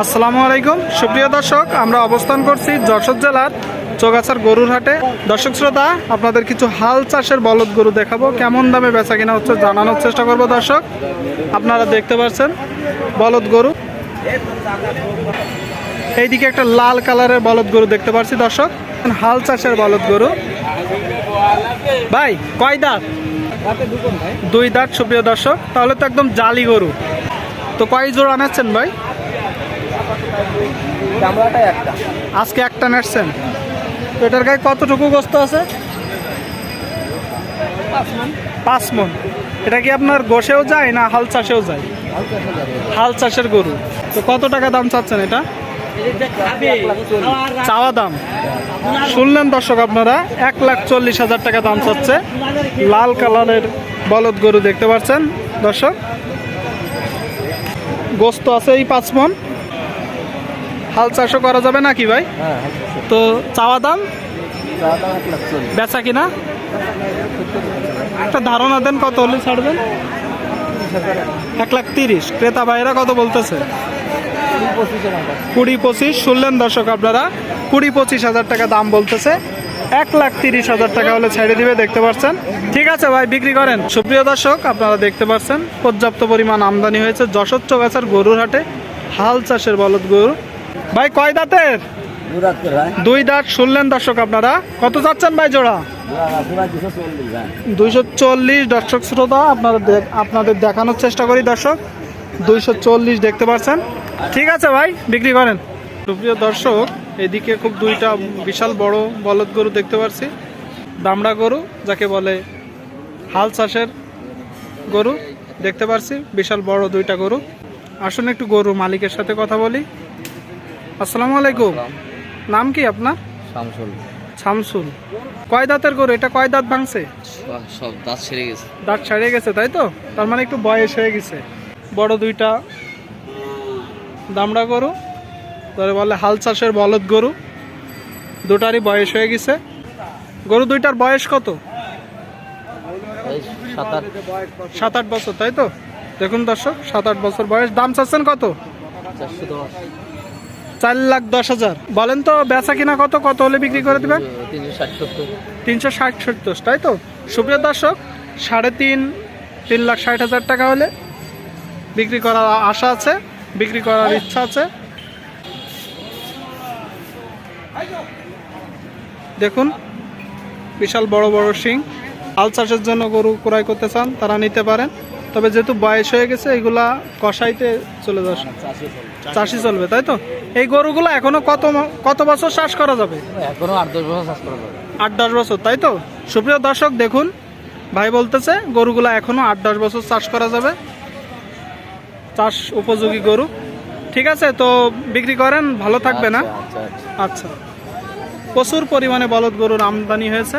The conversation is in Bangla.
আসসালামু আলাইকুম। সুপ্রিয় দর্শক, আমরা অবস্থান করছি যশোর জেলার চোগাছার গরুর হাটে। দর্শক শ্রোতা, আপনাদের কিছু হাল চাষের বলদ গরু দেখাবো। কেমন দামে বেচা কিনা হচ্ছে জানানোর চেষ্টা করব দর্শক। আপনারা দেখতে পাচ্ছেন, বলদ গরু। এইদিকে একটা লাল কালারের বলদ গরু দেখতে পাচ্ছি দর্শক। হাল চাষের বলদ গরু। ভাই, কয় দাঁত? দুই দাঁত, সুপ্রিয় দর্শক। তাহলে তো একদম জালি গরু। তো কয় জোড়া আনাচ্ছেন ভাই? চামড়াটাই একটা। আজকে একটা নাড়ছেন তো এটার গায়ে কতটুকু গোস্ত আছে? পাঁচ মন এটা কি আপনার গোশেও যায় না হাল চাষেও যায়? হাল চাষের গরু। তো কত টাকা দাম চাচ্ছেন এটা? চাওয়া দাম। শুনলেন দর্শক আপনারা এক লাখ চল্লিশ হাজার টাকা দাম চাচ্ছে। লাল কালারের বলদ গরু দেখতে পাচ্ছেন দর্শক। গোস্ত আছে এই পাঁচ মন হাল চাষও করা যাবে নাকি ভাই? হ্যাঁ তো চাওয়া দাম? বেচা কিনা একটা ধারণা দেন কত হলে ছাড়বেন? এক লাখ তিরিশ। ক্রেতা ভাইরা কত বলতেছে? কুড়ি পঁচিশ। শুনলেন দর্শক আপনারা? কুড়ি পঁচিশ হাজার টাকা দাম বলতেছে। এক লাখ তিরিশ হাজার টাকা হলে ছেড়ে দিবে দেখতে পাচ্ছেন ঠিক আছে ভাই বিক্রি করেন। সুপ্রিয় দর্শক আপনারা দেখতে পাচ্ছেন পর্যাপ্ত পরিমাণ আমদানি হয়েছে। যশোর চৌগাছার গরুর হাটে হাল চাষের বলদ গরু। ভাই কয় দাঁতের? দুই দাঁত শুনলেন দর্শক আপনারা। কত যাচ্ছেন ভাই জোড়া? দুইশো চল্লিশ দর্শক শ্রোতা আপনারা আপনাদের দেখানোর চেষ্টা করি দর্শক। দুইশো চল্লিশ দেখতে পাচ্ছেন। ঠিক আছে ভাই বিক্রি করেন। সুপ্রিয় দর্শক এদিকে খুব দুইটা বিশাল বড় বলদ গরু দেখতে পাচ্ছি দামড়া গরু যাকে বলে হাল চাষের গরু দেখতে পাচ্ছি বিশাল বড় দুইটা গরু। আসুন একটু গরু মালিকের সাথে কথা বলি। আসসালামু আলাইকুম। নাম কি আপনার? শামসুল। শামসুল। কয় দাঁতের গরু? এটা কয় দাঁত ভাঙছে? সব দাঁত ছেড়ে গেছে। দাঁত ছাড়িয়ে গেছে তাই তো? তার মানে একটু বয়স হয়ে গেছে। বড় দুইটা দামড়া গরু ধরে বলে হাল চাষের বলদ গরু। দুটারই বয়স হয়ে গেছে। গরু দুইটার বয়স কত? সাত আট। সাত আট বছর তাই তো? দেখুন দর্শক সাত আট বছর বয়স। দাম চাচ্ছেন কত? চারশো দশ। চার লাখ দশ হাজার। বলেন তো, বেচা কিনা কত? কত হলে বিক্রি করে দিবেন? তিনশো ষাট সত্তর, তাই তো? সুপ্রিয় দর্শক, সাড়ে তিন তিন লাখ ষাট হাজার টাকা হলে বিক্রি করার আশা আছে, বিক্রি করার ইচ্ছা আছে। দেখুন, বিশাল বড় বড় শিং। আল চাষের জন্য গরু ক্রয় করতে চান, তারা নিতে পারেন। তবে যেহেতু বয়স হয়ে গেছে এগুলা কষাইতে চলে যাচ্ছে চাষি চলবে। তাই তো? এই গরুগুলো এখনও কত কত বছর চাষ করা যাবে? এখনও আট দশ বছর চাষ করা যাবে। আট দশ বছর তাই তো? সুপ্রিয় দর্শক দেখুন ভাই বলতেছে গরুগুলো এখনও আট দশ বছর চাষ করা যাবে। চাষ উপযোগী গরু। ঠিক আছে তো বিক্রি করেন ভালো থাকবে না? আচ্ছা আচ্ছা। আচ্ছা। প্রচুর পরিমাণে বলদ গরুর আমদানি হয়েছে।